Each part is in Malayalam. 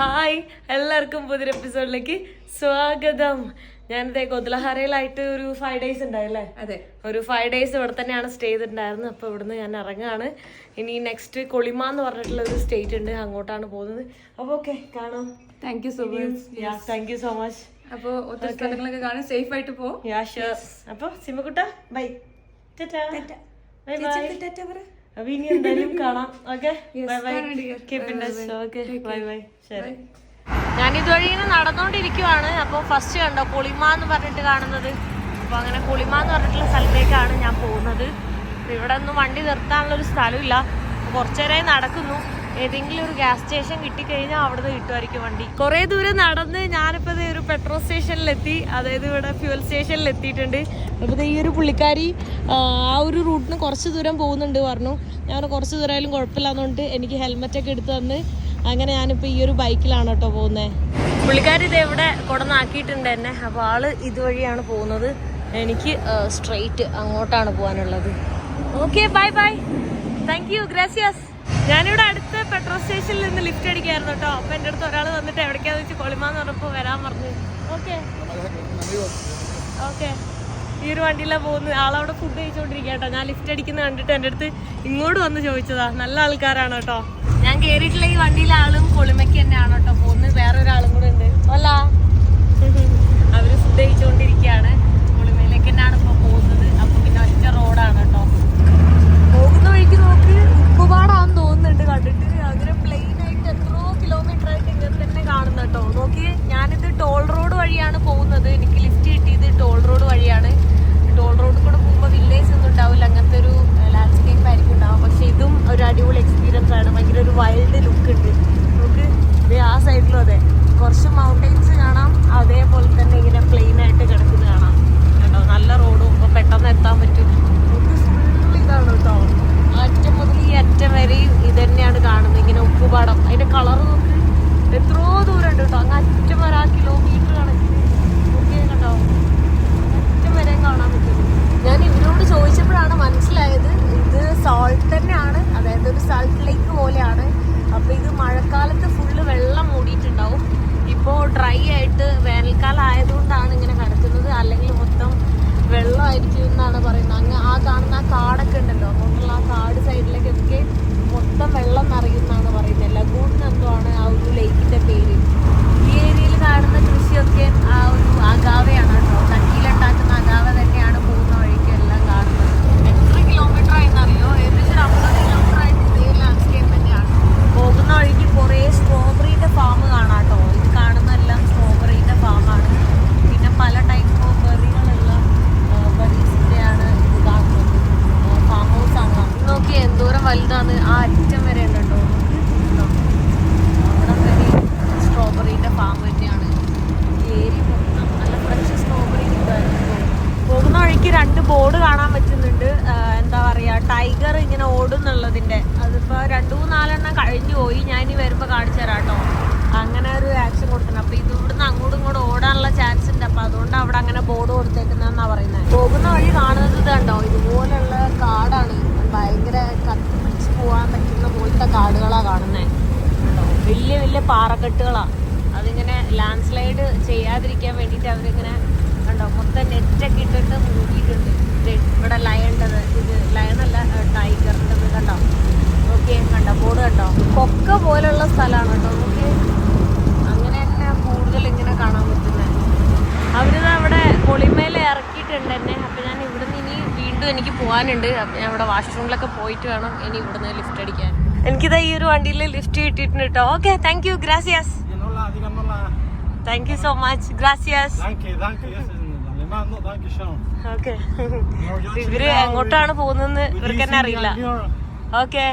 ഹായ് എല്ലാവർക്കും പുതിയൊരു എപ്പിസോഡിലേക്ക് സ്വാഗതം. ഞാനിതേ കൊതലഹാരയിലായിട്ട് ഒരു ഫൈവ് ഡേയ്സ് ഉണ്ടായില്ലേ? അതെ. ഒരു ഫൈവ് ഡേയ്സ് ഇവിടെ തന്നെയാണ് സ്റ്റേ ചെയ്തിട്ടുണ്ടായിരുന്നത്. അപ്പോൾ ഇവിടുന്ന് ഞാൻ ഇറങ്ങുകയാണ്. ഇനി നെക്സ്റ്റ് കൊളിമ എന്ന് പറഞ്ഞിട്ടുള്ള ഒരു സ്റ്റേറ്റ് ഉണ്ട്. അങ്ങോട്ടാണ് പോകുന്നത്. അപ്പോൾ ഓക്കെ കാണാം. Thank you so much thank you so much അപ്പോൾ ഒത്തിരി സ്ഥലങ്ങളൊക്കെ കാണാൻ സേഫ് ആയിട്ട് പോകും യാ ഷുവർ അപ്പോൾ സിമ്മക്കുട്ട ബൈ ബൈ ബൈ അപ്പൊ ഇനി എന്തായാലും കാണാം. Okay? Bye bye keep in touch okay bye bye ശരി. ഞാൻ ഇതുവഴി ഇങ്ങനെ നടന്നുകൊണ്ടിരിക്കുവാണ്. അപ്പോൾ ഫസ്റ്റ് കണ്ടോ കുളിമ എന്ന് പറഞ്ഞിട്ട് കാണുന്നത്. അപ്പോൾ അങ്ങനെ കുളിമ എന്ന് പറഞ്ഞിട്ടുള്ള സ്ഥലത്തേക്കാണ് ഞാൻ പോകുന്നത്. ഇവിടെ ഒന്നും വണ്ടി നിർത്താനുള്ള ഒരു സ്ഥലമില്ല. കുറച്ചു നേരമായി നടക്കുന്നു. ഏതെങ്കിലും ഒരു ഗ്യാസ് സ്റ്റേഷൻ കിട്ടിക്കഴിഞ്ഞാൽ അവിടെ നിന്ന് കിട്ടുമായിരിക്കും വണ്ടി. കുറേ ദൂരം നടന്ന് ഞാനിപ്പോൾ ദേ ഒരു പെട്രോൾ സ്റ്റേഷനിലെത്തി അതായത് ഇവിടെ ഫ്യൂൽ സ്റ്റേഷനിൽ എത്തിയിട്ടുണ്ട്. അപ്പോൾ ഈ ഒരു പുള്ളിക്കാരി ആ ആ ഒരു റൂട്ടിന് കുറച്ച് ദൂരം പോകുന്നുണ്ട് പറഞ്ഞു. ഞാൻ കുറച്ച് ദൂരമായാലും കുഴപ്പമില്ലാന്നുകൊണ്ട് എനിക്ക് ഹെൽമെറ്റൊക്കെ എടുത്ത് തന്ന്. അങ്ങനെ ഞാനിപ്പോൾ ഈ ഒരു ബൈക്കിലാണ് കേട്ടോ പോകുന്നത് പുള്ളിക്കാരി ഇത് എവിടെ കൊടന്നാക്കിയിട്ടുണ്ട് എന്നെ. അപ്പോൾ ആൾ ഇതുവഴിയാണ് പോകുന്നത്. എനിക്ക് സ്ട്രെയിറ്റ് അങ്ങോട്ടാണ് പോകാനുള്ളത്. Okay bye bye thank you gracias ഞാനിവിടെ അടുത്ത പെട്രോൾ സ്റ്റേഷനിൽ നിന്ന് ലിഫ്റ്റ് അടിക്കായിരുന്നു കേട്ടോ. അപ്പൊ എന്റെ അടുത്ത് ഒരാൾ വന്നിട്ട് എവിടേക്കാന്ന് വെച്ച് കൊളിമാന്ന് പറഞ്ഞപ്പോ വരാൻ പറഞ്ഞു. ഓക്കെ ഓക്കെ ഈ ഒരു വണ്ടിയിലാണ് പോകുന്നത്. ആളവിടെ ഫുഡ് കഴിച്ചുകൊണ്ടിരിക്കുക കേട്ടോ. ഞാൻ ലിഫ്റ്റ് അടിക്കുന്ന കണ്ടിട്ട് എന്റെ അടുത്ത് ഇങ്ങോട്ട് വന്ന് ചോദിച്ചതാ. നല്ല ആൾക്കാരാണ് കേട്ടോ. ഞാൻ കേറിയിട്ടുള്ള ഈ വണ്ടിയിലെ ആളും കൊളിമയ്ക്ക് തന്നെയാണ് കേട്ടോ പോകുന്നത്. വേറൊരാളും കൂടെ ഉണ്ട്. അല്ല അവർ ഫുഡ് കഴിച്ചുകൊണ്ടിരിക്കുകയാണ് കൊളിമയിലേക്ക് തന്നെയാണ് ഇപ്പോൾ പോകുന്നത് അപ്പൊ പിന്നെ ഒറ്റ റോഡാണ് കേട്ടോ പോകുന്ന വഴിക്ക് നോക്ക് ഉപ്പുപാടാന്ന് തോന്നുന്നുണ്ട് കണ്ടിട്ട് അങ്ങനെ പ്ലെയിൻ ആയിട്ട് എത്രയോ കിലോമീറ്റർ ആയിട്ട് ഇങ്ങനെ തന്നെ കാണുന്ന കേട്ടോ നോക്കി ഞാനിത് ടോൾ റോഡ് വഴിയാണ് പോകുന്നത് എനിക്ക് ലിഫ്റ്റ് കിട്ടിയത് ടോൾ റോഡ് വഴിയാണ് ടോൾ റോഡ് കൂടെ പോകുമ്പോൾ വില്ലേജ് ഒന്നും ഉണ്ടാവില്ല അങ്ങനത്തെ ഒരു ലാൻഡ്സ്കേപ്പ് ആയിരിക്കും ഉണ്ടാവും പക്ഷെ ഇതും ഒരു അടിപൊളി എക്സ്പീരിയൻസ് ആണ് ഭയങ്കര ഒരു വൈൽഡ് ലുക്ക് ഉണ്ട് നമുക്ക് ദേ ആ സൈഡിലും അതെ കുറച്ച് മൗണ്ടെയിൻസ് കാണാം അതേപോലെ തന്നെ ഇങ്ങനെ പ്ലെയിൻ ആയിട്ട് കിടക്കുന്നത് കാണാം കേട്ടോ നല്ല റോഡും അപ്പോൾ പെട്ടെന്ന് എത്താൻ പറ്റും നമുക്ക് full ഇതാണ് കേട്ടോ അറ്റം മുതൽ ഈ അറ്റം വരെയും ഇത് തന്നെയാണ് കാണുന്നത് ഇങ്ങനെ ഉപ്പുപാടം അതിന്റെ കളർ നോക്ക് എത്രയോ ദൂരം ഉണ്ട് കേട്ടോ അങ്ങ് അറ്റം വരെ ആ കിലോമീറ്റർ കണക്കിന് നോക്കിയേ കണ്ടോ അറ്റം വരെയും കാണാൻ പറ്റും ഞാൻ ഇവരോട് ചോദിച്ചപ്പോഴാണ് മനസ്സിലായത് ഇത് സോൾട്ട് തന്നെയാണ് അതായത് ഒരു സൾട്ട് ലേക്ക് പോലെയാണ്. അപ്പോൾ ഇത് മഴക്കാലത്ത് ഫുള്ള് വെള്ളം മൂടിയിട്ടുണ്ടാവും. ഇപ്പോൾ ഡ്രൈ ആയിട്ട് വേനൽക്കാലം ആയതുകൊണ്ടാണ് ഇങ്ങനെ കിടക്കുന്നത്. അല്ലെങ്കിൽ മൊത്തം വെള്ളമായിരിക്കും എന്നാണ് പറയുന്നത്. അങ്ങ് ആ കാണുന്ന ആ കാടൊക്കെ ഉണ്ടല്ലോ. അതുകൊണ്ടുള്ള ആ കാട് സൈഡിലേക്കൊക്കെ മൊത്തം വെള്ളം നിറയുമെന്നാണ് പറയുന്നത്. ലഗൂൺ എന്തോ ആണ് ആ ഒരു ലേക്കിന്റെ പേര് ഈ ഏരിയയിൽ കാണുന്ന കൃഷിയൊക്കെ ആ ഒരു അഗാവയാണ് കേട്ടോ ചട്ടിയിലുണ്ടാക്കുന്ന അഗാവ തന്നെയാണ് പോകുന്ന വഴിക്ക് എല്ലാം കാണുന്നത് എത്ര കിലോമീറ്റർ ആയെന്നറിയോ ഏകദേശം ഒരു അമ്പത് കിലോമീറ്റർ ആയിട്ട് ഇതേ ലാൻഡ്സ്കേപ്പ് തന്നെയാണ് പോകുന്ന വഴിക്ക് കുറേ സ്ട്രോബെറിയുടെ ഫാം കാണാം കേട്ടോ ഇത് കാണുന്നതെല്ലാം സ്ട്രോബെറിയുടെ ഫാമാണ് പിന്നെ പല ടൈപ്പ് ഓഫ് ബെറികളുള്ള ബെറീസിന്റെയാണ് ഇത് കാണുന്നത് ഫാം ഹൗസ് ആണ് നോക്കി എന്തോരം വലുതാണ്. ആ അറ്റം വരെ ഉണ്ട് കേട്ടോ നോക്ക്. അവിടെ വരെ സ്ട്രോബെറിയുടെ ഫാം തന്നെയാണ് ഈ ഏരിയ മൊത്തം നല്ല ഫ്രഷ് സ്ട്രോബെറി കിട്ടുമായിരുന്നു പോകുന്ന വഴിക്ക് രണ്ട് ബോർഡ് കാണാൻ പറ്റുന്നുണ്ട് ആ, എന്താ പറയാ ടൈഗർ ഇങ്ങനെ ഓടുന്നുള്ളതിന്റെ അതിപ്പോ രണ്ടു മൂന്നാലെണ്ണം കഴിഞ്ഞു പോയി ഞാൻ ഇനി വരുമ്പോ കാണിച്ചു തരാം കേട്ടോ അങ്ങനെ ഒരു ആക്ഷൻ കൊടുക്കണം അപ്പൊ ഇത് ഇവിടുന്ന് അങ്ങോട്ടും ഇങ്ങോട്ടും ഓടാനുള്ള ചാൻസ് ഉണ്ട് അപ്പൊ അതുകൊണ്ട് അവിടെ അങ്ങനെ ബോർഡ് കൊടുത്തേക്കുന്നതെന്നാ പറയുന്നത് പോകുന്ന വഴി കാണുന്നത് ഇത് കണ്ടോ ഇതുപോലുള്ള കാടാണ് ഭയങ്കര കത്തി പിടിച്ച് പോകാൻ പറ്റുന്ന പോലത്തെ കാടുകളാ കാണുന്നത് കണ്ടോ വലിയ വലിയ പാറക്കെട്ടുകളാ. അതിങ്ങനെ ലാൻഡ് സ്ലൈഡ് ചെയ്യാതിരിക്കാൻ വേണ്ടിയിട്ട് അവരിങ്ങനെ കണ്ടോ മൊത്തം നെറ്റൊക്കെ ഇട്ടിട്ട് മൂടിയിട്ടുണ്ട് ഇവിടെ ലയണ്ടത് ഇത് ലയണല്ല ടൈഗറിന്റെത് കണ്ടോ? ഓക്കെ കണ്ടോ ബോർഡ് കണ്ടോ? കൊക്ക പോലുള്ള സ്ഥലമാണ് കേട്ടോ. നോക്കി അങ്ങനെ തന്നെ കൂടുതൽ ഇങ്ങനെ കാണാൻ പറ്റുന്നത് അവരിത് അവിടെ കൊളിമേൽ ഇറക്കിയിട്ടുണ്ട് എന്നെ. അപ്പം ഞാൻ ഇവിടുന്ന് ഇനി വീണ്ടും എനിക്ക് പോകാനുണ്ട് അപ്പം ഞാൻ ഇവിടെ വാഷ്റൂമിലൊക്കെ പോയിട്ട് വേണം ഇനി ഇവിടുന്ന് ലിഫ്റ്റ് അടിക്കാൻ. എനിക്കിതാ ഈ ഒരു വണ്ടിയിൽ ലിഫ്റ്റ് കിട്ടിയിട്ടുണ്ട് കേട്ടോ ഓക്കെ താങ്ക് യു ഗ്രാസിയാസ്. താങ്ക് യു സോ മച്ച് ഗ്രാസിയാസ്. ഓക്കെ ഇവർ എങ്ങോട്ടാണ് പോകുന്നതെന്ന് ഇവർക്ക് തന്നെ അറിയില്ല. ഓക്കെ.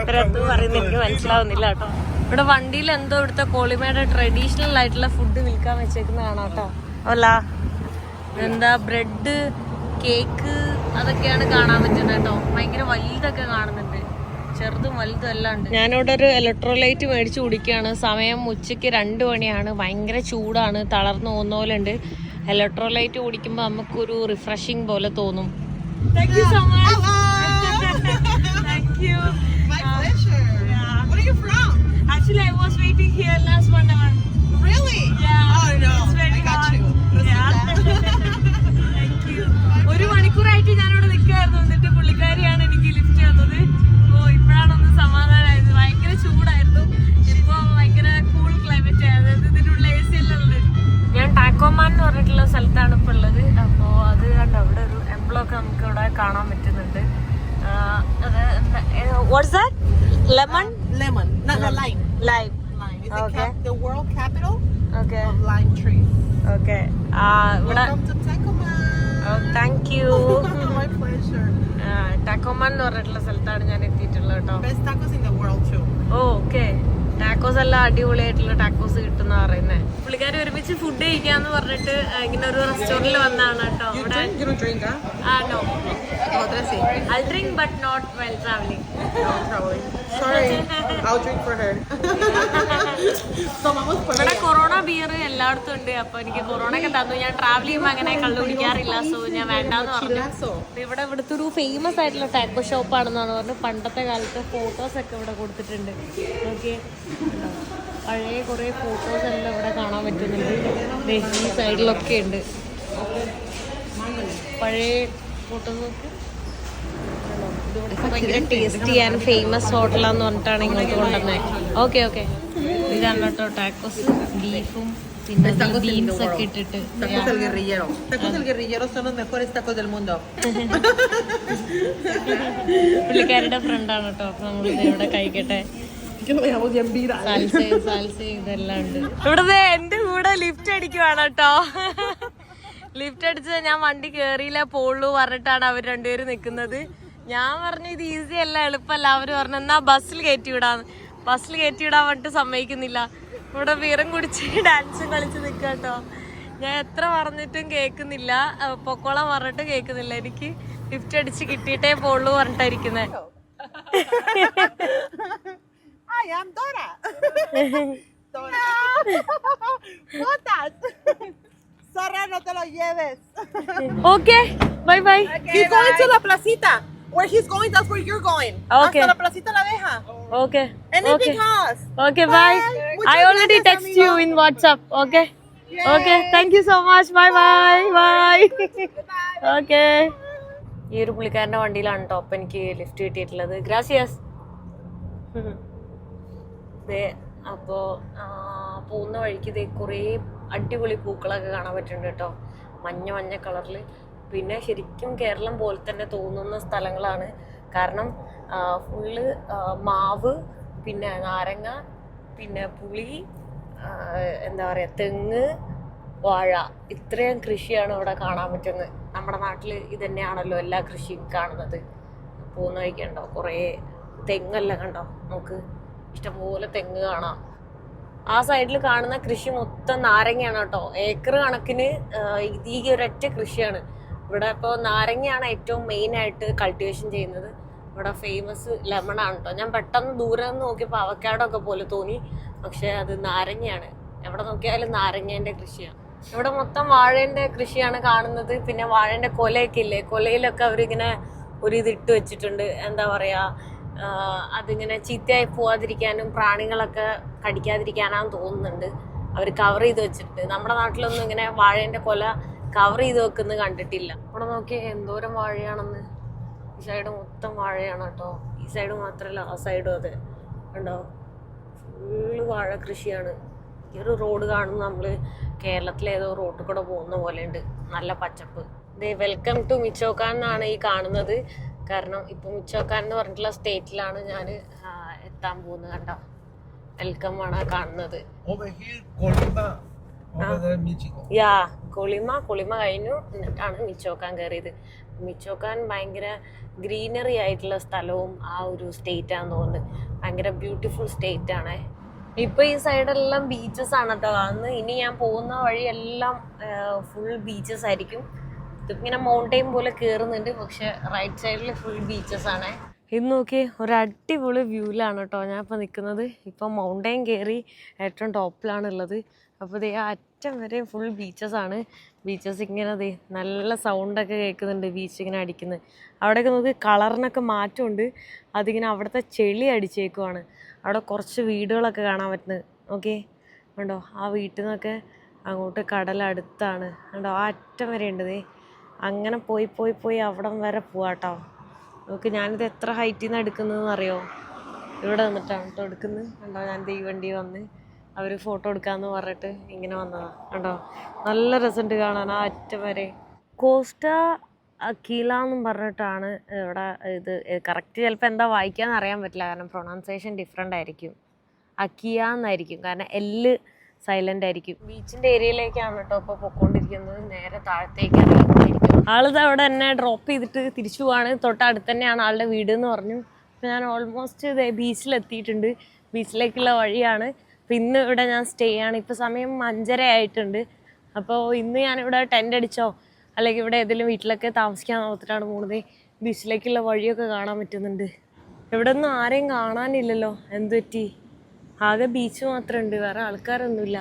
ഇവരെന്ത് പറയുന്നത് എനിക്ക് മനസ്സിലാവുന്നില്ല കേട്ടോ ഇവിടെ വണ്ടിയിൽ എന്തോ ഇവിടുത്തെ കോളിമയുടെ ട്രഡീഷണൽ ആയിട്ടുള്ള ഫുഡ് വിൽക്കാൻ വെച്ചേക്കുന്നതാണ് കേട്ടോ അല്ല എന്താ ബ്രെഡ് കേക്ക് അതൊക്കെയാണ് കാണാൻ പറ്റുന്നത് കേട്ടോ. ഭയങ്കര വലുതൊക്കെ കാണുന്നുണ്ട്. ചെറുതും വലുതും എല്ലാം ഉണ്ട്. ഞാനിവിടെ ഒരു ഇലക്ട്രോലൈറ്റ് മേടിച്ചു കുടിക്കുകയാണ്. സമയം ഉച്ചയ്ക്ക് രണ്ട് മണിയാണ്. ഭയങ്കര ചൂടാണ്. തളർന്നു പോകുന്ന പോലെ ഉണ്ട് ഇലക്ട്രോലൈറ്റ് കുടിക്കുമ്പോൾ നമുക്കൊരു റിഫ്രഷിങ് പോലെ തോന്നും so much Really? Yeah. Oh no. I got hot. you. Yeah. മണിക്കൂറായിട്ട് ഞാനിവിടെ നിൽക്കുകയായിരുന്നു. എന്നിട്ട് പുള്ളിക്കാരിയാണ് എനിക്ക് ലിഫ്റ്റ് തന്നത്. അപ്പോൾ ഇപ്പോഴാണ് ഒന്ന് സമാധാനമായത്. ഭയങ്കര ചൂടായിരുന്നു. ഇപ്പോൾ ഭയങ്കര കൂൾ ക്ലൈമറ്റ് അതായത് ഇതിനുള്ള എ സി എല്ലാം ഉള്ളത് ഞാൻ ടാക്കോമാൻ എന്ന് പറഞ്ഞിട്ടുള്ള സ്ഥലത്താണ് ഇപ്പോൾ ഉള്ളത്. അപ്പോൾ അത് കണ്ട്? അവിടെ ഒരു എംബ്ലൊക്കെ നമുക്ക് ഇവിടെ കാണാൻ പറ്റുന്നുണ്ട്. What's lemon lemon okay the world thank you My pleasure. ടാക്കോമാൻ എന്ന് പറഞ്ഞിട്ടുള്ള സ്ഥലത്താണ് ഞാൻ എത്തിയിട്ടുള്ളത് കേട്ടോ Best tacos in the world too. Oh okay tacos എല്ലാം അടിപൊളിയായിട്ടുള്ള ടാക്കോസ് കിട്ടുന്ന പറയുന്നത് പുള്ളിക്കാർ ഒരുമിച്ച് ഫുഡ് കഴിക്കാന്ന് പറഞ്ഞിട്ട് ഇങ്ങനെ ഒരു റെസ്റ്റോറന്റിൽ വന്നാണ് കേട്ടോ ഇവിടെ You don't drink, huh? Ah no that's it. Drink but not well traveling No, probably. Sorry. I'll drink for her. so vamos ഇവിടെ കൊറോണ ബിയർ എല്ലായിടത്തും ഉണ്ട് അപ്പൊ എനിക്ക് കൊറോണ ഒക്കെ തന്നു ഞാൻ ട്രാവൽ ചെയ്യുമ്പോൾ അങ്ങനെ കള്ളു കുടിക്കാറില്ല സോ ഞാൻ വേണ്ടാന്ന് പറഞ്ഞു. ഇവിടെ ഇവിടുത്തെ ഒരു ഫേമസ് ആയിട്ടുള്ള ടാക്കോ ഷോപ്പ് ആണെന്നാണ് പറഞ്ഞത് പണ്ടത്തെ കാലത്ത് ഫോട്ടോസ് ഒക്കെ ഇവിടെ കൊടുത്തിട്ടുണ്ട് ഓക്കെ പഴയ കുറേ ഫോട്ടോസ് എല്ലാം ഇവിടെ കാണാൻ പറ്റുന്നുണ്ട്. ഈ സൈഡിലൊക്കെ ഉണ്ട്. പഴയ ഫോട്ടോസ് ഒക്കെ. ഭയങ്കര ടേസ്റ്റി ആൻഡ് ഫേമസ് ഹോട്ടലാന്ന് പറഞ്ഞിട്ടാണ് ഇങ്ങോട്ട് കൊണ്ടുവന്നത് ഓക്കെ ഓക്കെ ഇതാണ് കേട്ടോ ടാക്കോസ് ബീഫും പിന്നെ ബീൻസ് ഒക്കെ ഇട്ടിട്ട്. Tacos del guerrillero. Tacos del guerrillero son los mejores tacos del mundo. പുള്ളിക്കാരുടെ ഫ്രണ്ടാണ് കേട്ടോ. അപ്പൊ നമ്മളിത് ഇവിടെ കഴിക്കട്ടെ. ഇവിടുന്ന് എന്റെ കൂടെ ലിഫ്റ്റ് അടിക്കുവാണ് കേട്ടോ. ലിഫ്റ്റ് അടിച്ചത് ഞാൻ വണ്ടി കേറിയില്ല പോളു പറഞ്ഞിട്ടാണ് അവർ രണ്ടുപേരും നിൽക്കുന്നത് ഞാൻ പറഞ്ഞു ഇത് ഈസി അല്ല എളുപ്പമല്ല. അവർ പറഞ്ഞു എന്നാ ബസ്സിൽ കയറ്റി വിടാന്ന് ബസ്സിൽ കയറ്റി വിടാൻ വേണ്ടിട്ട് സമ്മതിക്കുന്നില്ല. ഇവിടെ വീറും കുടിച്ച് ഡാൻസും കളിച്ച് നിൽക്കുക കേട്ടോ. ഞാൻ എത്ര പറഞ്ഞിട്ടും കേൾക്കുന്നില്ല. പൊക്കോളം പറഞ്ഞിട്ട് കേൾക്കുന്നില്ല. എനിക്ക് ലിഫ്റ്റ് അടിച്ച് കിട്ടിയിട്ടേ പോളൂ പറഞ്ഞിട്ടായിരിക്കുന്നത് I am Dora. Dora. Botas. Zorra, no te lo lleves. Okay bye bye He's going to la placita. Where he's going, that's where you're going. Okay. Hasta la placita la deja. Okay Anything else? Okay, bye. I already text you in WhatsApp. Okay. Okay. Thank you so much. Bye bye. Bye. Okay. ഈ ഒരു പുള്ളിക്കാരന്റെ വണ്ടിയിലാണ് കേട്ടോ അപ്പൊ എനിക്ക് ലിഫ്റ്റ് കിട്ടിയിട്ടുള്ളത് ഗ്രാസിയസ് ദേ അപ്പോൾ പോകുന്ന വഴിക്ക് ദേ കുറേ അടിപൊളി പൂക്കളൊക്കെ കാണാൻ പറ്റുന്നുണ്ട് കേട്ടോ. മഞ്ഞ മഞ്ഞ കളറിൽ. പിന്നെ ശരിക്കും കേരളം പോലെ തന്നെ തോന്നുന്ന സ്ഥലങ്ങളാണ്. കാരണം ഫുള്ള് മാവ് പിന്നെ നാരങ്ങ പിന്നെ പുളി എന്താ പറയുക തെങ്ങ് വാഴ. ഇത്രയും കൃഷിയാണ് ഇവിടെ കാണാൻ പറ്റുന്നത്. നമ്മുടെ നാട്ടിൽ ഇത് തന്നെയാണല്ലോ എല്ലാ കൃഷിയും കാണുന്നത്. പോകുന്ന വഴിക്കുണ്ടോ കുറേ തെങ്ങെല്ലാം കണ്ടോ? നമുക്ക് ഇഷ്ടംപോലെ തെങ്ങ് കാണാം. ആ സൈഡിൽ കാണുന്ന കൃഷി മൊത്തം നാരങ്ങയാണ് കേട്ടോ. ഏക്കർ കണക്കിന് ഈ ഒരൊറ്റ കൃഷിയാണ്. ഇവിടെ ഇപ്പോൾ നാരങ്ങയാണ് ഏറ്റവും മെയിൻ ആയിട്ട് കൾട്ടിവേഷൻ ചെയ്യുന്നത്. ഇവിടെ ഫേമസ് ലെമൺ ആണ് കേട്ടോ. ഞാൻ പെട്ടെന്ന് ദൂരെ നിന്ന് നോക്കിയപ്പോൾ അവക്കാടോ ഒക്കെ പോലെ തോന്നി. പക്ഷേ അത് നാരങ്ങയാണ്. എവിടെ നോക്കിയാലും നാരങ്ങേന്റെ കൃഷിയാണ് ഇവിടെ മൊത്തം വാഴേന്റെ കൃഷിയാണ് കാണുന്നത്. പിന്നെ വാഴേന്റെ കൊലയൊക്കെ ഇല്ലേ? കൊലയിലൊക്കെ അവരിങ്ങനെ ഒരു ഇതിട്ട് വെച്ചിട്ടുണ്ട്. എന്താ പറയാ ആ, അതിങ്ങനെ ചീത്തയായി പോവാതിരിക്കാനും പ്രാണികളൊക്കെ കടിക്കാതിരിക്കാനാന്ന് തോന്നുന്നുണ്ട്. അവർ കവർ ചെയ്ത് വെച്ചിട്ടുണ്ട്. നമ്മുടെ നാട്ടിലൊന്നും ഇങ്ങനെ വാഴേന്റെ കൊല കവർ ചെയ്ത് വെക്കുന്നത് കണ്ടിട്ടില്ല. ഇവിടെ നോക്കി എന്തോരം വാഴയാണെന്ന്. ഈ സൈഡ് മൊത്തം വാഴയാണ് കേട്ടോ. ഈ സൈഡ് മാത്രമല്ല ആ സൈഡും അതെ. ഉണ്ടോ ഫുള്ള് വാഴ കൃഷിയാണ്. ഈ ഒരു റോഡ് കാണുന്ന നമ്മൾ കേരളത്തിലെ ഏതോ റോഡിൽ കൂടെ പോകുന്ന പോലെ ഉണ്ട് നല്ല പച്ചപ്പ്. ദേ വെൽക്കം ടു മിച്ചോക്കാൻ എന്നാണ് ഈ കാണുന്നത്. കാരണം ഇപ്പൊ മിച്ചോക്കാൻ എന്ന് പറഞ്ഞിട്ടുള്ള സ്റ്റേറ്റിലാണ് ഞാൻ എത്താൻ പോകുന്നത് കണ്ടോ? വെൽക്കം ആണ് കാണുന്നത്. യാ കൊളിമ കൊളിമ കഴിഞ്ഞു. എന്നിട്ടാണ് മിച്ചോക്കാൻ കയറിയത്. മിച്ചോക്കാൻ ഭയങ്കര ഗ്രീനറി ആയിട്ടുള്ള സ്ഥലവും ആ ഒരു സ്റ്റേറ്റ് ആണെന്ന് തോന്നുന്നത് ഭയങ്കര ബ്യൂട്ടിഫുൾ സ്റ്റേറ്റ് ആണ് ഇപ്പൊ ഈ സൈഡെല്ലാം ബീച്ചസ് ആണ് കേട്ടോ അന്ന് ഇനി ഞാൻ പോകുന്ന വഴിയെല്ലാം ഫുൾ ബീച്ചസ് ആയിരിക്കും. ഇതിങ്ങനെ മൗണ്ടെയിൻ പോലെ കയറുന്നുണ്ട് പക്ഷെ റൈറ്റ് സൈഡിൽ ഫുൾ ബീച്ചസ് ആണ്. ഇത് നോക്കി ഒരു അടിപൊളി വ്യൂവിലാണ് കേട്ടോ ഞാൻ ഇപ്പോൾ നിൽക്കുന്നത് ഇപ്പോൾ മൗണ്ടെയിൻ കയറി ഏറ്റവും ടോപ്പിലാണ് ഉള്ളത് അപ്പോൾ ആ അറ്റം വരെ ഫുൾ ബീച്ചസ് ആണ്. ബീച്ചസ് ഇങ്ങനെ അതെ നല്ല സൗണ്ടൊക്കെ കേൾക്കുന്നുണ്ട് ബീച്ച് ഇങ്ങനെ അടിക്കുന്നത് അവിടെയൊക്കെ നോക്കി കളറിനൊക്കെ മാറ്റമുണ്ട്. അതിങ്ങനെ അവിടുത്തെ ചെളി അടിച്ചേക്കുവാണ്. അവിടെ കുറച്ച് വീടുകളൊക്കെ കാണാൻ പറ്റുന്നത് ഓക്കെ ഉണ്ടോ ആ വീട്ടിൽ നിന്നൊക്കെ അങ്ങോട്ട് കടൽ അടുത്താണ്. കണ്ടോ? ആ അറ്റം വരെ ഉണ്ട് അങ്ങനെ പോയി പോയി പോയി അവിടം വരെ പോവാട്ടോ. നമുക്ക് ഞാനിത് എത്ര ഹൈറ്റിൽ നിന്ന് എടുക്കുന്നതെന്ന് അറിയോ? ഇവിടെ നിന്നിട്ടാണ് കേട്ടോ എടുക്കുന്നത്. കണ്ടോ ഞാൻ ഈ വണ്ടി വന്ന് അവർ ഫോട്ടോ എടുക്കാമെന്ന് പറഞ്ഞിട്ട് ഇങ്ങനെ വന്നതാണ് കണ്ടോ? നല്ല രസമുണ്ട് കാണാൻ ആ അറ്റം വരെ. കോസ്റ്റ അക്കീല എന്നും പറഞ്ഞിട്ടാണ് ഇവിടെ ഇത് കറക്റ്റ് ചിലപ്പോൾ എന്താ വായിക്കാന്ന് അറിയാൻ പറ്റില്ല. കാരണം പ്രൊണൗൺസിയേഷൻ ഡിഫറെന്റ് ആയിരിക്കും. അക്കിയ എന്നായിരിക്കും. കാരണം എല്ല് സൈലന്റ് ആയിരിക്കും. ബീച്ചിന്റെ ഏരിയയിലേക്കാണ് കേട്ടോ ഇപ്പൊ പൊക്കോണ്ടിരിക്കുന്നത്. നേരെ താഴത്തേക്ക് ആളിത് അവിടെ എന്നെ ഡ്രോപ്പ് ചെയ്തിട്ട് തിരിച്ചു പോവാണ്. തൊട്ടടുത്ത് തന്നെയാണ് ആളുടെ വീട് എന്ന് പറഞ്ഞു. അപ്പൊ ഞാൻ ഓൾമോസ്റ്റ് ബീച്ചിലെത്തിയിട്ടുണ്ട്. ബീച്ചിലേക്കുള്ള വഴിയാണ്. അപ്പൊ ഇന്ന് ഇവിടെ ഞാൻ സ്റ്റേ ആണ്. ഇപ്പൊ സമയം അഞ്ചര ആയിട്ടുണ്ട്. അപ്പോൾ ഇന്ന് ഞാനിവിടെ ടെന്റ് അടിച്ചോ? അല്ലെങ്കിൽ ഇവിടെ ഏതെങ്കിലും വീട്ടിലൊക്കെ താമസിക്കാൻ ഓർത്തിട്ടാണ് പോകുന്നത് ബീച്ചിലേക്കുള്ള വഴിയൊക്കെ കാണാൻ പറ്റുന്നുണ്ട്. ഇവിടെ ഒന്നും ആരെയും കാണാനില്ലല്ലോ. എന്ത് പറ്റി ആകെ ബീച്ച് മാത്രമേ ഉണ്ട് വേറെ ആൾക്കാരൊന്നുമില്ല.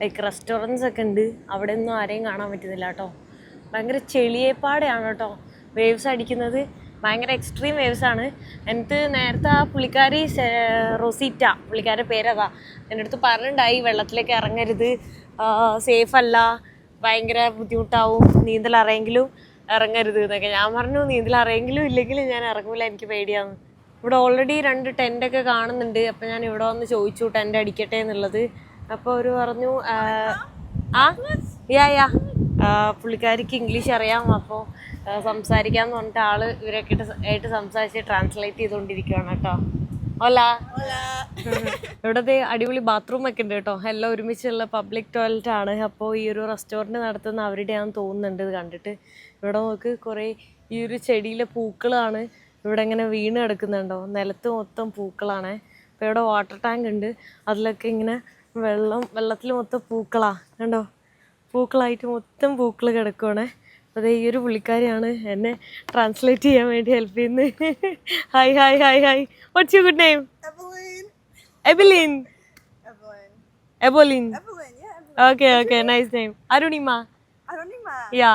ലൈക്ക് റെസ്റ്റോറന്റ്സ് ഒക്കെ ഉണ്ട്. അവിടെ ഒന്നും ആരെയും കാണാൻ പറ്റുന്നില്ല കേട്ടോ ഭയങ്കര ചെളിയേപ്പാടെയാണ് കേട്ടോ വേവ്സ് അടിക്കുന്നത് ഭയങ്കര എക്സ്ട്രീം വേവ്സ് ആണ്. എന്നിട്ട് നേരത്തെ ആ പുള്ളിക്കാരി റൊസീറ്റ പുള്ളിക്കാരുടെ പേരതാ. എന്റെ അടുത്ത് പറഞ്ഞിട്ടുണ്ടായി വെള്ളത്തിലേക്ക് ഇറങ്ങരുത്. സേഫ് അല്ല. ഭയങ്കര ബുദ്ധിമുട്ടാവും. നീന്തൽ അറിയെങ്കിലും ഇറങ്ങരുത് എന്നൊക്കെ. ഞാൻ പറഞ്ഞു നീന്തൽ അറിയെങ്കിലും ഇല്ലെങ്കിലും ഞാൻ ഇറങ്ങൂല. എനിക്ക് പേടിയാന്ന് ഇവിടെ ഓൾറെഡി രണ്ട് ടെന്റൊക്കെ കാണുന്നുണ്ട്. അപ്പം ഞാൻ ഇവിടെ വന്ന് ചോദിച്ചു ടെന്റ് അടിക്കട്ടെ എന്നുള്ളത്. അപ്പോൾ അവർ പറഞ്ഞു ആ, യാ യാ. പുള്ളിക്കാരിക്ക് ഇംഗ്ലീഷ് അറിയാം. അപ്പോൾ സംസാരിക്കാന്ന് പറഞ്ഞിട്ട് ആൾ ഇവരൊക്കെ ആയിട്ട് സംസാരിച്ച് ട്രാൻസ്ലേറ്റ് ചെയ്തുകൊണ്ടിരിക്കുകയാണ് കേട്ടോ. ഓല ഇവിടത്തെ അടിപൊളി ബാത്റൂം ഒക്കെ ഉണ്ട് കേട്ടോ. എല്ലാം ഒരുമിച്ചുള്ള പബ്ലിക് ടോയ്ലറ്റ് ആണ്. അപ്പോൾ ഈ ഒരു റെസ്റ്റോറന്റ് നടത്തുന്ന അവരുടെയാണെന്ന് തോന്നുന്നുണ്ട് ഇത് കണ്ടിട്ട്. ഇവിടെ നോക്ക് കുറേ ഈ ഒരു ചെടിയിലെ പൂക്കളാണ്. ഇവിടെ ഇങ്ങനെ വീണ് കിടക്കുന്നുണ്ടോ? നിലത്ത് മൊത്തം പൂക്കളാണേ. അപ്പോൾ ഇവിടെ വാട്ടർ ടാങ്ക് ഉണ്ട്. അതിലൊക്കെ ഇങ്ങനെ വെള്ളം വെള്ളത്തിൽ മൊത്തം പൂക്കളാ. കണ്ടോ? പൂക്കളായിട്ട് മൊത്തം പൂക്കൾ കിടക്കുവാണേ. അപ്പോൾ ഈ ഒരു പുള്ളിക്കാരിയാണ് എന്നെ ട്രാൻസ്ലേറ്റ് ചെയ്യാൻ വേണ്ടി ഹെൽപ്പ് ചെയ്യുന്നത് hi hi hi hi what's you good name. എബിലിൻ. എബോലിൻ. Okay okay nice name Arunima. Yeah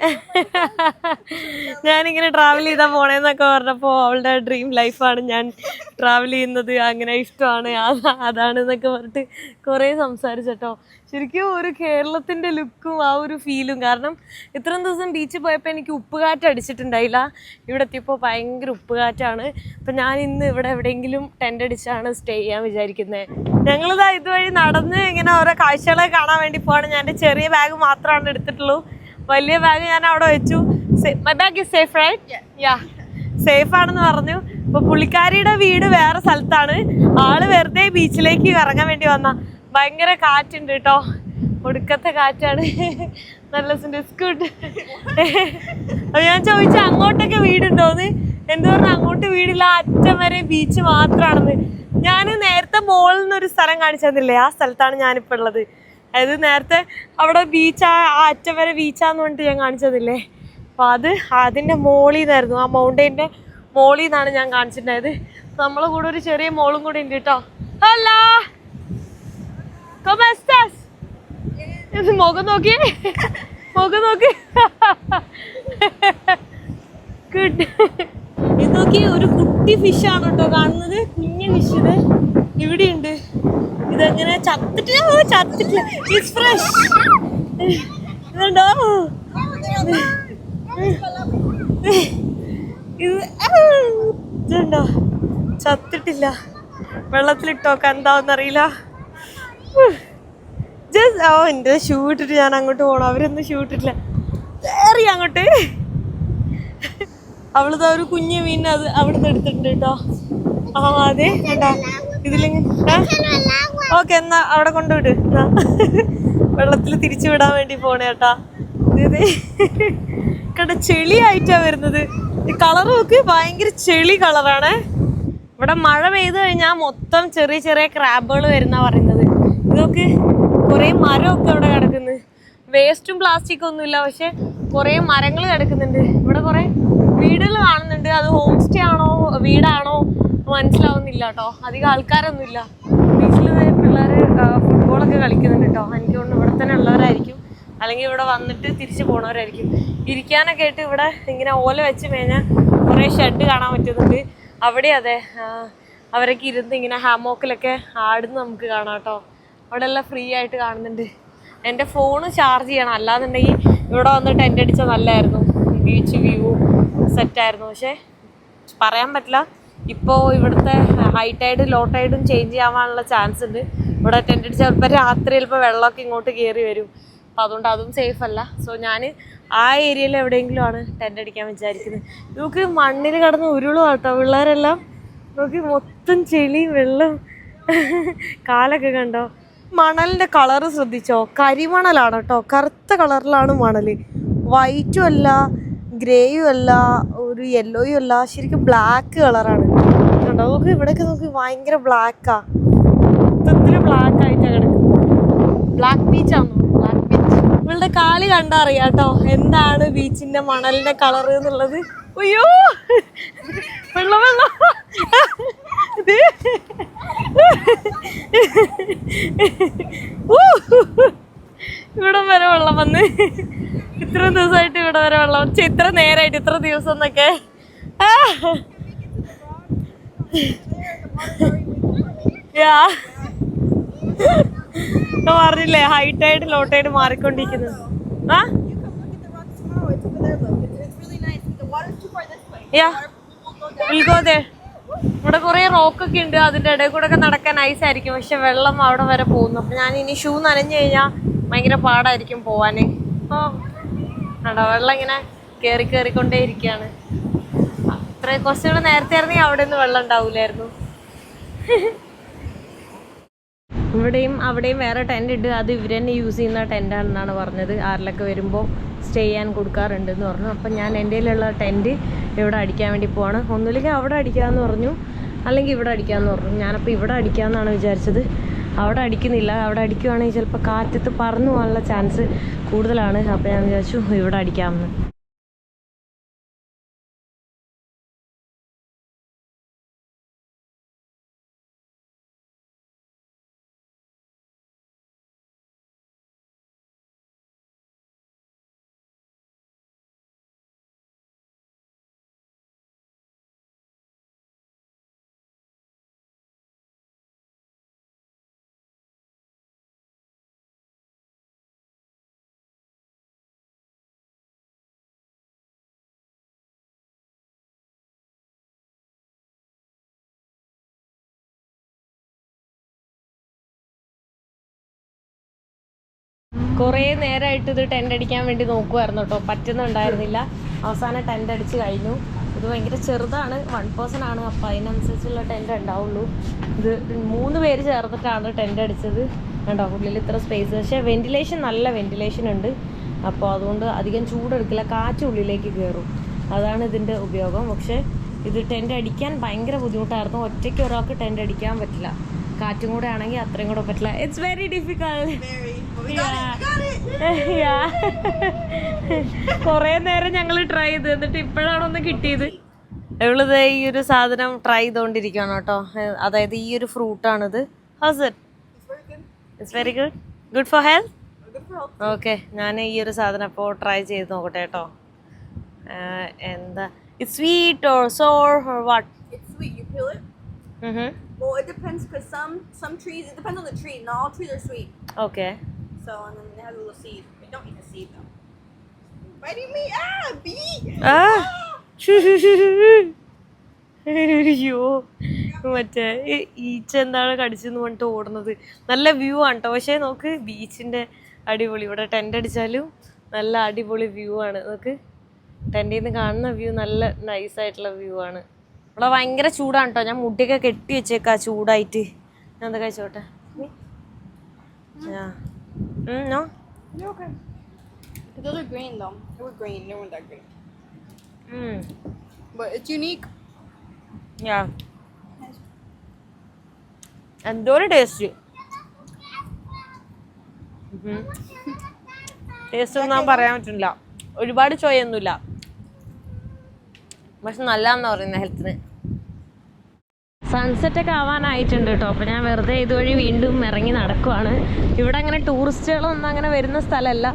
ഞാനിങ്ങനെ ട്രാവൽ ചെയ്താൽ പോണേന്നൊക്കെ പറഞ്ഞപ്പോൾ അവളുടെ ഡ്രീം ലൈഫാണ് ഞാൻ ട്രാവൽ ചെയ്യുന്നത് അങ്ങനെ ഇഷ്ടമാണ് അതാ- അതാണ് എന്നൊക്കെ പറഞ്ഞിട്ട് കുറേ സംസാരിച്ചട്ടോ. ശരിക്കും ഒരു കേരളത്തിന്റെ ലുക്കും ആ ഒരു ഫീലും കാരണം ഇത്രയും ദിവസം ബീച്ചിൽ പോയപ്പോൾ എനിക്ക് ഉപ്പുകാറ്റ് അടിച്ചിട്ടുണ്ടായില്ല. ഇവിടെ എത്തിയപ്പോൾ ഭയങ്കര ഉപ്പുകാറ്റാണ്. അപ്പം ഞാൻ ഇന്ന് ഇവിടെ എവിടെയെങ്കിലും ടെന്റ് അടിച്ചാണ് സ്റ്റേ ചെയ്യാൻ വിചാരിക്കുന്നത് ഞങ്ങളിതാ ഇതുവഴി നടന്ന് ഇങ്ങനെ ഓരോ കാഴ്ചകളെ കാണാൻ വേണ്ടി പോവാണ്. ഞാൻ എന്റെ ചെറിയ ബാഗ് മാത്രമാണ് എടുത്തിട്ടുള്ളൂ. വലിയ ബാഗ് ഞാൻ അവിടെ വെച്ചു. My bag is safe right yeah safe ആണെന്ന് പറഞ്ഞു. അപ്പൊ പുള്ളിക്കാരിയുടെ വീട് വേറെ സ്ഥലത്താണ്. ആൾ വെറുതെ ബീച്ചിലേക്ക് ഇറങ്ങാൻ വേണ്ടി വന്ന. ഭയങ്കര കാറ്റുണ്ട് കേട്ടോ ഒടുക്കത്തെ കാറ്റാണ്. നല്ല ഗുഡ് അപ്പൊ ഞാൻ ചോദിച്ചു അങ്ങോട്ടൊക്കെ വീടുണ്ടോന്ന് എന്ത് പറഞ്ഞാൽ അങ്ങോട്ട് വീടില്ല. അറ്റം വരെ ബീച്ച് മാത്രമാണെന്ന് ഞാൻ നേരത്തെ മോളിൽ നിന്ന് ഒരു സ്ഥലം കാണിച്ചു തന്നില്ലേ ആ സ്ഥലത്താണ് ഞാനിപ്പോ ഉള്ളത്. അതായത് നേരത്തെ അവിടെ ബീച്ച് ആ അറ്റം വരെ ബീച്ചാന്ന് പറഞ്ഞിട്ട് ഞാൻ കാണിച്ചതില്ലേ? അപ്പോൾ അത് അതിന്റെ മോളിൽ നിന്നായിരുന്നു ആ മൗണ്ടൈന്റെ മോളിൽ നിന്നാണ് ഞാൻ കാണിച്ചിട്ടുണ്ടായത്. നമ്മളെ കൂടെ ഒരു ചെറിയ മോളും കൂടെ ഉണ്ട് കേട്ടോ ഹലോ? ¿Cómo estás? മുഖം നോക്കി. മുഖം നോക്കി. ഇത് നോക്കി ഒരു കുട്ടി ഫിഷ് ആണ് കേട്ടോ കാണുന്നത്. കുഞ്ഞു ഫിഷ് ഇവിടെ ഉണ്ട് ഇതെങ്ങനെ ചത്തിട്ടില്ല. ചത്തിട്ടില്ല ഇതുണ്ടോ? ഇത് ചത്തിട്ടില്ല. വെള്ളത്തിലിട്ടോ എന്താവെന്നറിയില്ല ജസ്റ്റ് ഓ എന്റെ ഷൂ ഇട്ടിട്ട് ഞാൻ അങ്ങോട്ട് പോകണം അവരൊന്നും ഷൂ ഇട്ടിട്ടില്ല. കയറി അങ്ങോട്ട്. അവളിതാ ഒരു കുഞ്ഞു മീൻ അത് അവിടുന്ന് എടുത്തിട്ടുണ്ട് കേട്ടോ. ആ അതെ കേട്ടാ ഇതിലിങ്ങനെ ഓക്കെ എന്നാ അവിടെ കൊണ്ടുവിട്. വെള്ളത്തിൽ തിരിച്ചു വിടാൻ വേണ്ടി പോണേ കേട്ടാ. കേട്ടോ ചെളിയായിട്ടാ വരുന്നത്. കളർ നോക്ക് ഭയങ്കര ചെളി കളറാണ്. ഇവിടെ മഴ പെയ്തു കഴിഞ്ഞാൽ മൊത്തം ചെറിയ ചെറിയ ക്രാബുകൾ വരുന്ന പറയുന്നത്. ഇതൊക്കെ കുറേ മരമൊക്കെ അവിടെ കിടക്കുന്നു. വേസ്റ്റും പ്ലാസ്റ്റിക്കും ഒന്നുമില്ല പക്ഷെ കുറേ മരങ്ങൾ കിടക്കുന്നുണ്ട്. ഇവിടെ കുറേ വീടുകൾ കാണുന്നുണ്ട്. അത് ഹോം സ്റ്റേ ആണോ വീടാണോ? മനസ്സിലാവുന്നില്ല കേട്ടോ അധികം ആൾക്കാരൊന്നുമില്ല. വീട്ടിൽ പിള്ളേർ ഫുട്ബോളൊക്കെ കളിക്കുന്നുണ്ട് കേട്ടോ. എനിക്ക് തോന്നുന്നു ഇവിടെ തന്നെ ഉള്ളവരായിരിക്കും. അല്ലെങ്കിൽ ഇവിടെ വന്നിട്ട് തിരിച്ചു പോണവരായിരിക്കും. ഇരിക്കാനൊക്കെ ആയിട്ട് ഇവിടെ ഇങ്ങനെ ഓല വെച്ച് മേഞ്ഞാൽ കുറേ ഷെഡ് കാണാൻ പറ്റുന്നുണ്ട്. അവിടെ അതെ അവരൊക്കെ ഇരുന്ന് ഇങ്ങനെ ഹാമോക്കിലൊക്കെ ആടുന്ന നമുക്ക് കാണാം കേട്ടോ. അവിടെ എല്ലാം ഫ്രീ ആയിട്ട് കാണുന്നുണ്ട്. എന്റെ ഫോണ് ചാർജ് ചെയ്യണം. അല്ലാന്നുണ്ടെങ്കിൽ ഇവിടെ വന്ന് ടെന്റ് അടിച്ചാൽ നല്ലതായിരുന്നു ബീച്ച് വ്യൂ സെറ്റായിരുന്നു പക്ഷേ പറയാൻ പറ്റില്ല. ഇപ്പോൾ ഇവിടുത്തെ ഹൈ ടൈഡ് ലോ ടൈഡും ചേഞ്ച് ചെയ്യാവാനുള്ള ചാൻസ് ഉണ്ട്. ഇവിടെ ടെന്റ് അടിച്ചാൽ ചിലപ്പോൾ രാത്രി ചിലപ്പോൾ വെള്ളമൊക്കെ ഇങ്ങോട്ട് കയറി വരും. അപ്പം അതുകൊണ്ട് അതും സേഫ് അല്ല. സോ ഞാൻ ആ ഏരിയയിൽ എവിടെയെങ്കിലും ആണ് ടെന്റ് അടിക്കാൻ വിചാരിക്കുന്നത്. നമുക്ക് മണ്ണിൽ കടന്ന് ഉരുളും കേട്ടോ പിള്ളേരെല്ലാം. നോക്കി മൊത്തം ചെളിയും വെള്ളം കാലൊക്കെ കണ്ടോ? മണലിന്റെ കളറ് ശ്രദ്ധിച്ചോ? കരിമണലാണ് കേട്ടോ. കറുത്ത കളറിലാണ് മണൽ വൈറ്റും അല്ല ഗ്രേയും അല്ല ഒരു യെല്ലോയും അല്ല ശരിക്കും ബ്ലാക്ക് കളറാണ് കണ്ടോ? നോക്ക് ഇവിടെയൊക്കെ നോക്ക് ഭയങ്കര ബ്ലാക്കാ മൊത്തത്തിൽ ബ്ലാക്ക് ആയിട്ടാണ് കിടക്കുന്നത് ബ്ലാക്ക് ആണ് ബ്ലാക്ക് ബീച്ച് ഇവളുടെ കാൽ കണ്ടറിയാം കേട്ടോ എന്താണ് ബീച്ചിന്റെ മണലിന്റെ കളർ എന്നുള്ളത്. അയ്യോ! വെള്ളം വെള്ളം. ഇവിടെ വരെ വെള്ളം വന്ന്. ഇത്ര ദിവസമായിട്ട് ഇവിടെ വരെ വെള്ളം. ഇത്ര നേരമായിട്ട് ഇത്ര ദിവസം എന്നൊക്കെ. പറഞ്ഞില്ലേ ഹൈ ലോട്ടൈഡ് മാറിക്കൊണ്ടിരിക്കുന്നു. ആ? ഇവിടെ കുറെ റോക്കൊക്കെ ഉണ്ട്. അതിന്റെ ഇടയിൽ കൂടെ ഒക്കെ നടക്കാൻ നൈസ് ആയിരിക്കും. പക്ഷെ വെള്ളം അവിടെ വരെ പോകുന്നു. അപ്പൊ ഞാൻ ഇനി ഷൂ നനഞ്ഞു കഴിഞ്ഞാൽ ഭയങ്കര പാടായിരിക്കും പോവാന്. അപ്പൊ കണ്ടോ വെള്ളം ഇങ്ങനെ കേറി കേറിക്കൊണ്ടേ ഇരിക്കുകയാണ് അത്ര കുറച്ചുകൂടെ നേരത്തെ ആയിരുന്നെങ്കിൽ അവിടെ നിന്ന് വെള്ളം ഉണ്ടാവൂലായിരുന്നു. ഇവിടെയും അവിടെയും വേറെ ടെന്റ് ഇട്ട് അത് ഇവർ തന്നെ യൂസ് ചെയ്യുന്ന ടെന്റാണെന്നാണ് പറഞ്ഞത്. ആരിലൊക്കെ വരുമ്പോൾ സ്റ്റേ ചെയ്യാൻ കൊടുക്കാറുണ്ടെന്ന് പറഞ്ഞു. അപ്പം ഞാൻ എന്റെ കയ്യിലുള്ള ടെന്റ് ഇവിടെ അടിക്കാൻ വേണ്ടി പോവാണ്. ഒന്നുമില്ലെങ്കിൽ അവിടെ അടിക്കാമെന്ന് പറഞ്ഞു. അല്ലെങ്കിൽ ഇവിടെ അടിക്കാമെന്ന് പറഞ്ഞു. ഞാനപ്പോൾ ഇവിടെ അടിക്കാമെന്നാണ് വിചാരിച്ചത്. അവിടെ അടിക്കുന്നില്ല. അവിടെ അടിക്കുവാണെങ്കിൽ ചിലപ്പോൾ കാറ്റത്ത് പറന്നു പോകാനുള്ള ചാൻസ് കൂടുതലാണ്. അപ്പോൾ ഞാൻ വിചാരിച്ചു ഇവിടെ അടിക്കാമെന്ന്. കുറേ നേരമായിട്ട് ഇത് ടെന്റ് അടിക്കാൻ വേണ്ടി നോക്കുമായിരുന്നു കേട്ടോ. പറ്റുന്നുണ്ടായിരുന്നില്ല. അവസാനം ടെന്റ് അടിച്ച് കഴിഞ്ഞു. ഇത് ഭയങ്കര ചെറുതാണ്. വൺ പേഴ്സൺ ആണ്. അപ്പം അതിനനുസരിച്ചുള്ള ടെന്റ് ഉണ്ടാവുള്ളൂ. ഇത് മൂന്ന് പേര് ചേർന്നിട്ടാണ് ടെന്റ് അടിച്ചത്. കണ്ടോ? ഉള്ളിൽ ഇത്ര സ്പേസ് പക്ഷേ വെന്റിലേഷൻ നല്ല വെന്റിലേഷൻ ഉണ്ട്. അപ്പോൾ അതുകൊണ്ട് അധികം ചൂടെടുക്കില്ല. കാറ്റ് ഉള്ളിലേക്ക് കയറും അതാണ് ഇതിന്റെ ഉപയോഗം. പക്ഷേ ഇത് ടെന്റ് അടിക്കാൻ ഭയങ്കര ബുദ്ധിമുട്ടായിരുന്നു. ഒറ്റയ്ക്ക് ഒരാൾക്ക് ടെന്റ് അടിക്കാൻ പറ്റില്ല. കാറ്റും കൂടെ ആണെങ്കിൽ അത്രയും കൂടെ പറ്റില്ല. It's very difficult Very. But we got it. Got it. കൊറേ നേരം ഞങ്ങൾ ട്രൈ ചെയ്ത് എന്നിട്ട് ഇപ്പോഴാണ് ഒന്ന് കിട്ടിയത് ഇവളിത് ഈ ഒരു സാധനം ട്രൈ ചെയ്തുകൊണ്ടിരിക്കുകയാണ് കേട്ടോ അതായത് ഈ ഒരു ഫ്രൂട്ടാണിത് how's it it's very good good for health okay ഞാൻ ഈ ഒരു സാധനം അപ്പോൾ ട്രൈ ചെയ്ത് നോക്കട്ടെ കേട്ടോ എന്താ it sweet or sour or what It's sweet. You peel it. Well, it depends because some some trees. It depends on the tree. Not all trees are sweet. Okay So and then they have a little seed. We don't eat the seed though. Biting me, ah, bee. Ah! അയ്യോ മറ്റേ ഈച്ച എന്താണ് കടിച്ചെന്ന് പറഞ്ഞിട്ട് ഓടുന്നത്. നല്ല വ്യൂ ആണ് കേട്ടോ പക്ഷേ നോക്ക് ബീച്ചിന്റെ അടിപൊളി. ഇവിടെ ടെന്റ് അടിച്ചാലും നല്ല അടിപൊളി വ്യൂ ആണ്. നോക്ക് ടെന്റിൽ നിന്ന് കാണുന്ന വ്യൂ നല്ല നൈസ് ആയിട്ടുള്ള വ്യൂ ആണ്. ഇവിടെ ഭയങ്കര ചൂടാണ് കേട്ടോ ഞാൻ മുടിയൊക്കെ കെട്ടി വെച്ചേക്കാ ചൂടായിട്ട്. ഞാൻ എന്താ കഴിച്ചോട്ടെ? No They're okay. Those are green though. They were green. They weren't that green. But it's unique. Yeah എന്തോ ഒരു ടേസ്റ്റ് ടേസ്റ്റ് ഒന്നും പറയാൻ പറ്റില്ല ഒരുപാട് ചോയൊന്നുമില്ല പക്ഷെ നല്ലതാന്നാ പറയുന്നത് ഹെൽത്തിന് സൺസെറ്റ് ഒക്കെ ആവാനായിട്ടുണ്ട് കേട്ടോ അപ്പോൾ ഞാൻ വെറുതെ ഇതുവഴി വീണ്ടും ഇറങ്ങി നടക്കുവാണ്. ഇവിടെ അങ്ങനെ ടൂറിസ്റ്റുകളൊന്നും അങ്ങനെ വരുന്ന സ്ഥലമല്ല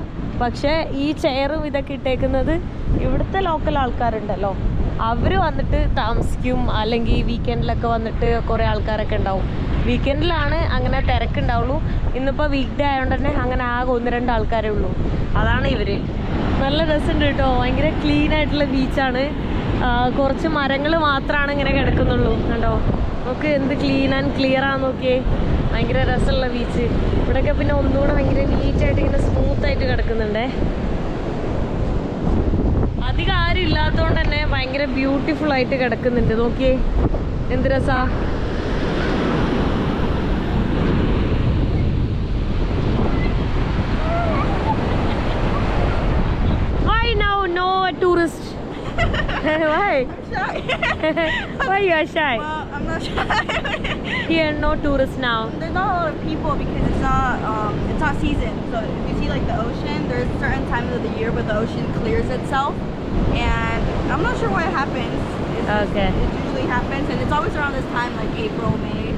പക്ഷേ ഈ ചെയറും ഇതൊക്കെ ഇട്ടേക്കുന്നത് ഇവിടുത്തെ ലോക്കൽ ആൾക്കാരുണ്ടല്ലോ. അവർ വന്നിട്ട് താമസിക്കും. അല്ലെങ്കിൽ വീക്കെൻഡിലൊക്കെ വന്നിട്ട് കുറേ ആൾക്കാരൊക്കെ ഉണ്ടാവും. വീക്കെൻഡിലാണ് അങ്ങനെ തിരക്കുണ്ടാവുള്ളൂ. ഇന്നിപ്പോൾ വീക്ക് ഡേ ആയതുകൊണ്ട് തന്നെ അങ്ങനെ ആകെ ഒന്ന് രണ്ട് ആൾക്കാരേ ഉള്ളൂ. അതാണ് ഇവർ നല്ല രസമുണ്ട് കേട്ടോ ഭയങ്കര ക്ലീൻ ആയിട്ടുള്ള ബീച്ചാണ് കുറച്ച് മരങ്ങൾ മാത്രമാണ് ഇങ്ങനെ കിടക്കുന്നുള്ളൂ. കണ്ടോ? നോക്ക് എന്ത് ക്ലീൻ ആൻഡ് ക്ലിയർ ആ നോക്കിയേ ഭയങ്കര രസമുള്ള ബീച്ച് ഇവിടെയൊക്കെ പിന്നെ ഒന്നുകൂടെ ഭയങ്കര നീറ്റായിട്ട് ഇങ്ങനെ സ്മൂത്ത് ആയിട്ട് കിടക്കുന്നുണ്ടേ. അധികം ആരും ഇല്ലാത്തതുകൊണ്ട് തന്നെ ഭയങ്കര ബ്യൂട്ടിഫുൾ ആയിട്ട് കിടക്കുന്നുണ്ട്. നോക്കിയേ. എന്ത് രസാ? Why? I'm shy. Why you are shy? Well, I'm not shy. Here no tourists now. There's not a lot of people because it's not um, it's not season. So if you see like the ocean, there's certain times of the year where the ocean clears itself, and I'm not sure why it happens. It's Okay. it usually happens, and it's always around this time, like April, May.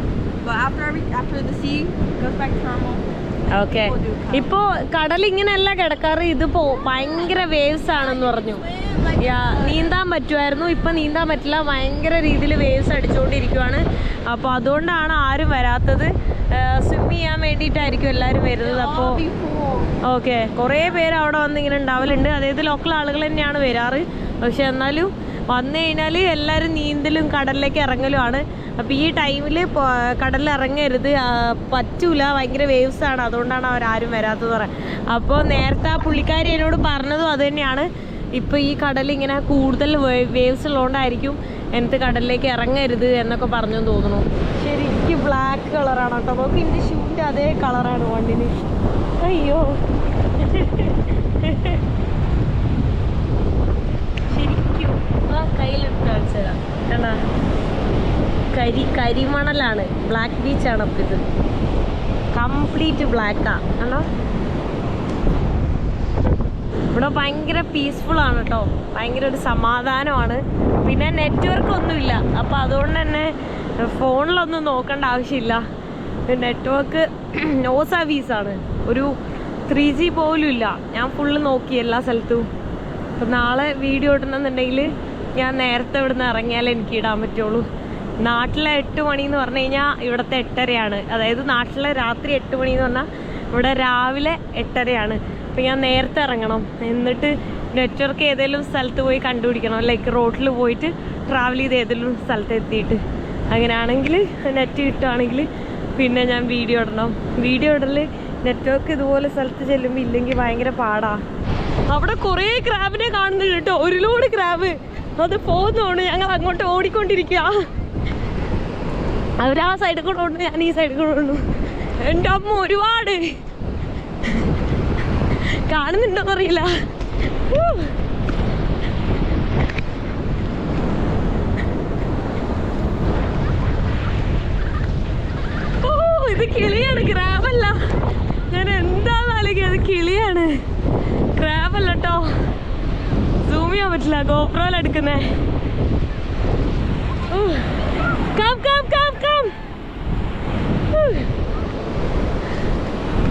But after every after the sea goes back to normal. Okay. ഇപ്പോ കടൽ ഇങ്ങനെയല്ല കിടക്കാറ്. ഇത് പോ ഭയങ്കര വേവ്സ് ആണെന്ന് പറഞ്ഞു. നീന്താൻ പറ്റുമായിരുന്നു ഇപ്പൊ നീന്താൻ പറ്റില്ല. ഭയങ്കര രീതിയിൽ വേവ്സ് അടിച്ചുകൊണ്ടിരിക്കുവാണ്. അപ്പോൾ അതുകൊണ്ടാണ് ആരും വരാത്തത്. സ്വിം ചെയ്യാൻ വേണ്ടിയിട്ടായിരിക്കും എല്ലാവരും വരുന്നത്. അപ്പോൾ ഓക്കെ. കുറേ പേര് അവിടെ വന്ന് ഇങ്ങനെ ഉണ്ടാവലുണ്ട്. അതായത് ലോക്കൽ ആളുകൾ തന്നെയാണ് വരാറ്. പക്ഷെ എന്നാലും വന്നു കഴിഞ്ഞാൽ എല്ലാവരും നീന്തലും കടലിലേക്ക് ഇറങ്ങലുമാണ് അപ്പോൾ ഈ ടൈമിൽ കടലിൽ ഇറങ്ങരുത്. പറ്റൂല. ഭയങ്കര വേവ്സ് ആണ്. അതുകൊണ്ടാണ് അവരാരും വരാത്തത് പറയാം. അപ്പോൾ നേരത്തെ ആ പുള്ളിക്കാരി എന്നോട് പറഞ്ഞതും അത് തന്നെയാണ്. ഇപ്പോൾ ഈ കടൽ ഇങ്ങനെ കൂടുതൽ വേവ്സ് ഉള്ളതുകൊണ്ടായിരിക്കും എനിക്ക് കടലിലേക്ക് ഇറങ്ങരുത് എന്നൊക്കെ പറഞ്ഞു തോന്നുന്നു. ശരിക്കും ബ്ലാക്ക് കളറാണ് കേട്ടോ. നോക്കി എന്റെ ഷൂവിന്റെ അതേ കളറാണ് വണ്ടിന്. അയ്യോ ശരിക്കും ആ കാണിച്ചു കണ്ടാ? കരി കരിമണലാണ്. ബ്ലാക്ക് ബീച്ചാണ് അപ്പം ഇത്. കംപ്ലീറ്റ് ബ്ലാക്കാ കണ്ടോ? ഇവിടെ ഭയങ്കര പീസ്ഫുൾ ആണ് കേട്ടോ ഭയങ്കര ഒരു സമാധാനമാണ്. പിന്നെ നെറ്റ്വർക്ക് ഒന്നുമില്ല. അപ്പോൾ അതുകൊണ്ട് തന്നെ ഫോണിലൊന്നും നോക്കേണ്ട ആവശ്യമില്ല. നെറ്റ്വർക്ക് നോ സർവീസ് ആണ്. ഒരു ത്രീ ജി പോലും ഇല്ല ഞാൻ ഫുള്ള് നോക്കി എല്ലാ സ്ഥലത്തും. അപ്പം നാളെ വീഡിയോ ഇടണമെന്നുണ്ടെങ്കിൽ ഞാൻ നേരത്തെ ഇവിടുന്ന് ഇറങ്ങിയാലേ എനിക്ക് ഇടാൻ പറ്റുള്ളൂ. നാട്ടിലെ എട്ട് മണി എന്ന് പറഞ്ഞു കഴിഞ്ഞാൽ ഇവിടുത്തെ എട്ടരയാണ്. അതായത് നാട്ടിലെ രാത്രി എട്ട് മണി എന്ന് പറഞ്ഞാൽ ഇവിടെ രാവിലെ എട്ടരയാണ്. അപ്പം ഞാൻ നേരത്തെ ഇറങ്ങണം. എന്നിട്ട് നെറ്റ്വർക്ക് ഏതെങ്കിലും സ്ഥലത്ത് പോയി കണ്ടുപിടിക്കണം. ലൈക്ക് റോഡിൽ പോയിട്ട് ട്രാവൽ ചെയ്ത് ഏതെങ്കിലും സ്ഥലത്ത് എത്തിയിട്ട്. അങ്ങനെയാണെങ്കിൽ നെറ്റ് കിട്ടുകയാണെങ്കിൽ പിന്നെ ഞാൻ വീഡിയോ ഇടണം. വീഡിയോ ഇടൽ നെറ്റ്വർക്ക് ഇതുപോലെ സ്ഥലത്ത് ചെല്ലുമ്പോൾ ഇല്ലെങ്കിൽ ഭയങ്കര പാടാണ് അവിടെ കുറേ ക്രാബിനെ കാണുന്നുണ്ട് കേട്ടോ. ഒരു ലോഡ് ക്രാബ് അത് പോകുന്നതാണ് ഞങ്ങൾ അങ്ങോട്ട് ഓടിക്കൊണ്ടിരിക്കുക അവർ ആ സൈഡിൽ കൂടെ ഉണ്ട് ഞാൻ ഈ സൈഡിൽ കൂടെ ഉണ്ട് എന്റെ അമ്മ ഒരുപാട്. കാണുന്നുണ്ടോ അറിയില്ല ഓ ഇത് കിളിയാണ് ക്രാബല്ല ഞാൻ എന്താ ആലോചിക്കുക അത് കിളിയാണ് ക്രാബല്ല കേട്ടോ സൂം ചെയ്യാൻ പറ്റില്ല ഗോപ്രോയിൽ എടുക്കുന്നേ. കം കം കം കം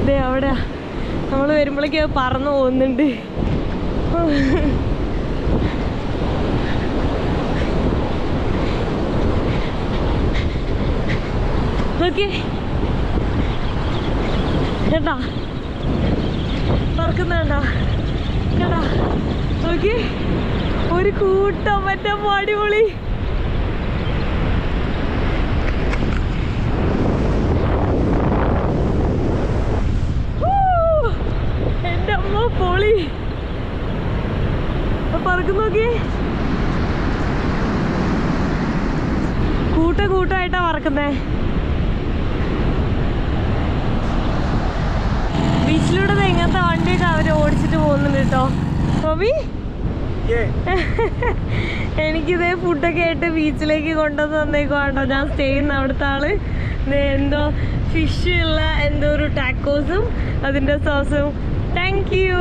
ദേ നമ്മൾ വരുമ്പോഴേക്ക് പറന്നു പോകുന്നുണ്ട്. ഓക്കെ കേട്ടാ. പറക്കുന്നുണ്ടോ കേട്ടാ. ഓക്കെ ഒരു കൂട്ടം മറ്റേ അടിപൊളി! എന്റെ അമ്മ പൊളി. പറക്ക് നോക്കി. കൂട്ട കൂട്ടായിട്ടാ പറക്കുന്നേ. ബീച്ചിലൂടെ എങ്ങനത്തെ വണ്ടിയൊക്കെ അവർ ഓടിച്ചിട്ട് പോകുന്നുണ്ട് കേട്ടോ. Yeah. എനിക്കിതേ ഫുഡൊക്കെ ആയിട്ട് ബീച്ചിലേക്ക് കൊണ്ടുവന്ന് ഞാൻ സ്റ്റേ ചെയ്യുന്ന അവിടുത്തെ ആൾ. എന്തോ ഫിഷ് ഉള്ള എന്തോ ഒരു ടാക്കോസും അതിന്റെ സോസും താങ്ക് യു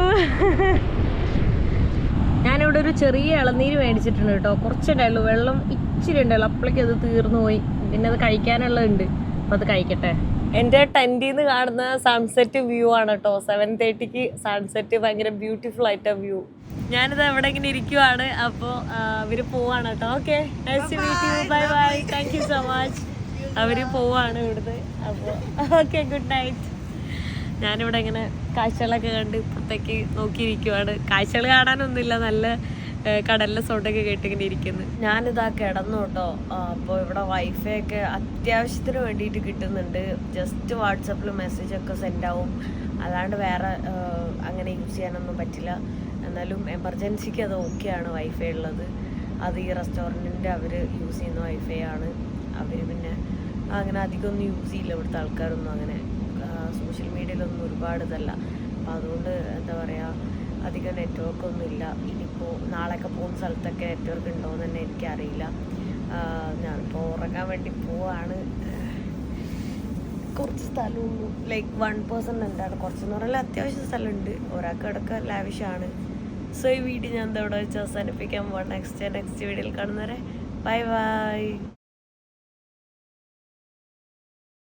ഞാനിവിടെ ഒരു ചെറിയ ഇളനീര് മേടിച്ചിട്ടുണ്ട് കേട്ടോ. കുറച്ചുണ്ടായുള്ളൂ വെള്ളം ഇച്ചിരി ഉണ്ടായുള്ളൂ അപ്പോഴേക്കും അത് തീർന്നു പോയി. പിന്നെ അത് കഴിക്കാനുള്ളതുണ്ട് അപ്പം അത് കഴിക്കട്ടെ. എന്റെ ടെന്റിൽ നിന്ന് കാണുന്ന സൺസെറ്റ് വ്യൂ ആണ് കേട്ടോ. സെവൻ തേർട്ടിക്ക് സൺസെറ്റ് ഭയങ്കര ബ്യൂട്ടിഫുൾ ആയിട്ട വ്യൂ ഞാനിത് എവിടെ ഇങ്ങനെ ഇരിക്കുവാണ്. അപ്പോൾ അവർ പോവാണ് കേട്ടോ. Okay bye bye thank you so much അവർ പോവാണ് ഇവിടുന്ന്. അപ്പോൾ ഓക്കെ ഗുഡ് നൈറ്റ് ഞാനിവിടെ ഇങ്ങനെ കാഴ്ചകളൊക്കെ കണ്ട് ഇപ്പുറത്തേക്ക് നോക്കിയിരിക്കുവാണ്. കാഴ്ചകൾ കാണാനൊന്നുമില്ല. നല്ല കടലിലെ സൗണ്ടൊക്കെ കേട്ടിങ്ങനെ ഇരിക്കുന്നു. ഞാനിതാ കിടന്നു കേട്ടോ. അപ്പോൾ ഇവിടെ വൈഫൈ ഒക്കെ അത്യാവശ്യത്തിന് വേണ്ടിയിട്ട് കിട്ടുന്നുണ്ട്. ജസ്റ്റ് വാട്സപ്പിൽ മെസ്സേജൊക്കെ സെൻഡ് ആവും. അല്ലാണ്ട് വേറെ അങ്ങനെ യൂസ് ചെയ്യാനൊന്നും പറ്റില്ല. എന്നാലും എമർജൻസിക്ക് അത് ഓക്കെയാണ് വൈഫൈ ഉള്ളത്. അത് ഈ റെസ്റ്റോറന്റിന്റെ അവർ യൂസ് ചെയ്യുന്ന വൈഫൈ ആണ്. അവർ പിന്നെ അങ്ങനെ അധികം ഒന്നും യൂസ് ചെയ്യില്ല ഇവിടുത്തെ ആൾക്കാരൊന്നും അങ്ങനെ. സോഷ്യൽ മീഡിയയിലൊന്നും ഒരുപാട് ഇതല്ല. അപ്പം അതുകൊണ്ട് എന്താ പറയുക അധികം നെറ്റ്വർക്ക് ഒന്നും ഇല്ല. ഇനിയിപ്പോൾ നാളെയൊക്കെ പോകുന്ന സ്ഥലത്തൊക്കെ നെറ്റ്വർക്ക് ഉണ്ടോ എന്ന് തന്നെ എനിക്കറിയില്ല. ഞാനിപ്പോൾ ഉറങ്ങാൻ വേണ്ടി പോവാണ്. കുറച്ച് സ്ഥലമുള്ളൂ ലൈക്ക് വൺ പേഴ്സൺ എന്താണ് കുറച്ചെന്ന് പറഞ്ഞാൽ അത്യാവശ്യം സ്ഥലമുണ്ട്. ഒരാൾക്ക് കിടക്കാൻ ലാവിഷാണ് സോ ഈ വീഡിയോ ഞാൻ ഇവിടെ വെച്ച് അവസാനിപ്പിക്കാൻ പോകാം നെക്സ്റ്റ് നെക്സ്റ്റ് വീഡിയോയിൽ കാണുന്നവരെ. Bye bye